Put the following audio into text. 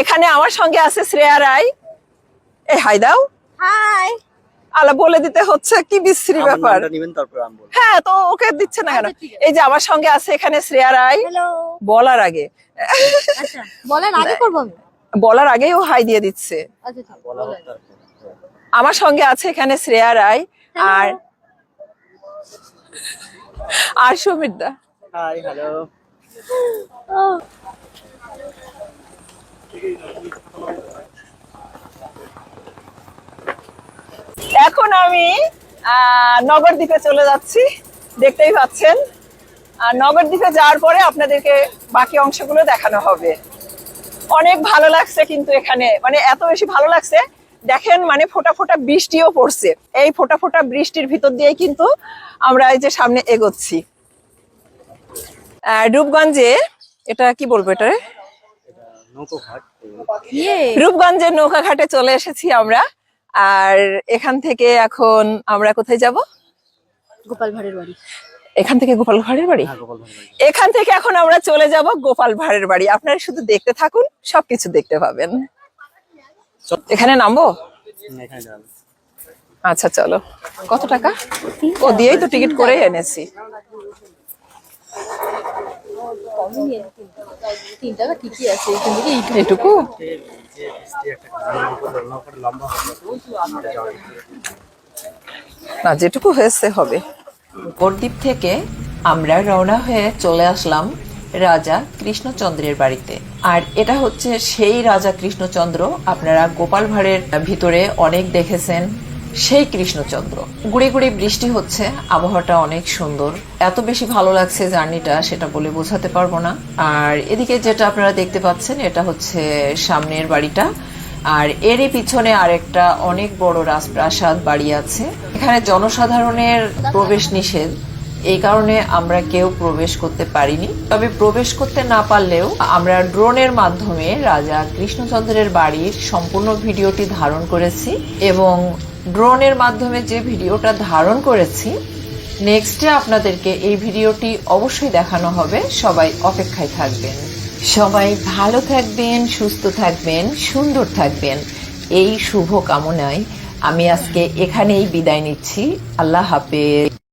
এখানে আমার সঙ্গে আছে শ্রেয়া রায়। এ হাই দাও। হাই। আলা বলে দিতে হচ্ছে কি বিশ্রী ব্যাপার। নামটা নিবেন তারপর আমি বলব। হ্যাঁ তো ওকে দিচ্ছে না কেন? আচ্ছা। এই যে আমার সঙ্গে আছে এখানে শ্রেয়া রায়। বলার আগে। আচ্ছা বলেন আগে করব বলার আগেই ও হাই দিয়ে দিচ্ছে। আচ্ছা। আমার সঙ্গে আছে এখানে শ্রেয়া রায়। আর আর সমীর দা। Hi hello. এখন আমি আহ, নগরদ্বীপে চলে যাচ্ছি দেখতেই পাচ্ছেন। আর নগরদ্বীপে যাওয়ার পরে আপনাদেরকে বাকি অংশগুলো দেখানো হবে। অনেক ভালো লাগছে কিন্তু এখানে মানে এত বেশি ভালো লাগছে। দেখেন মানে ফোটা ফোটা বৃষ্টিও পড়ছে। এই ফোটা ফোটা বৃষ্টির ভিতর দিয়ে কিন্তু আমরা এই যে সামনে এগোচ্ছি। আহ, রূপগঞ্জে এটা কি বলব এটা নৌকো ঘাট। ইয়ে। রূপগঞ্জের নৌকাঘাটে চলে এসেছি আমরা। আর এখান থেকে এখন আমরা কোথায় যাব? গোপাল ভাড়ের বাড়ি। এখান থেকে গোপাল ভাড়ের বাড়ি? হ্যাঁ ভাই এখান থেকে এখন আমরা চলে যাব গোপাল ভাড়ের বাড়ি। আপনারা শুধু দেখতে থাকুন সবকিছু দেখতে পাবেন। এখানে নামবো? আচ্ছা চলো। কত টাকা? ও দিয়েই তো টিকিট করে এনেছি। কমই নিয়ে তিন টাকা। ঠিকই আছে এখান থেকে এইটুকু না যেটুকু হয়েছে হবে। বরদ্বীপ থেকে আমরা রওনা হয়ে চলে আসলাম রাজা কৃষ্ণচন্দ্রের বাড়িতে। আর এটা হচ্ছে সেই রাজা কৃষ্ণচন্দ্র আপনারা গোপাল ভাঁড়ের ভিতরে অনেক দেখেছেন। সেই কৃষ্ণচন্দ্র। গুড়ি গুড়ি বৃষ্টি হচ্ছে, আবহাওয়াটা অনেক সুন্দর। এত বেশি ভালো লাগছে জার্নিটা, সেটা বলে বোঝাতে পারব না। আর এদিকে যেটা আপনারা দেখতে পাচ্ছেন, এটা হচ্ছে সামনের বাড়িটা। আর এরই পিছনে আরেকটা অনেক বড় রাজপ্রাসাদ বাড়ি আছে। এখানে জনসাধারণের প্রবেশ নিষেধ। এই কারণে আমরা কেউ প্রবেশ করতে পারিনি। তবে প্রবেশ করতে না পারলেও আমরা ড্রোনের মাধ্যমে রাজা কৃষ্ণচন্দ্রের বাড়ির সম্পূর্ণ ভিডিওটি ধারণ করেছি এবং ড্রোনের মাধ্যমে যে ভিডিওটা ধারণ করেছি নেক্সটে আপনাদেরকে এই ভিডিওটি অবশ্যই দেখানো হবে। সবাই অপেক্ষায় থাকবেন। সবাই ভালো থাকবেন, সুস্থ থাকবেন, সুন্দর থাকবেন। এই শুভ কামনায় আমি আজকে এখানেই বিদায় নিচ্ছি। আল্লাহ হাফেজ।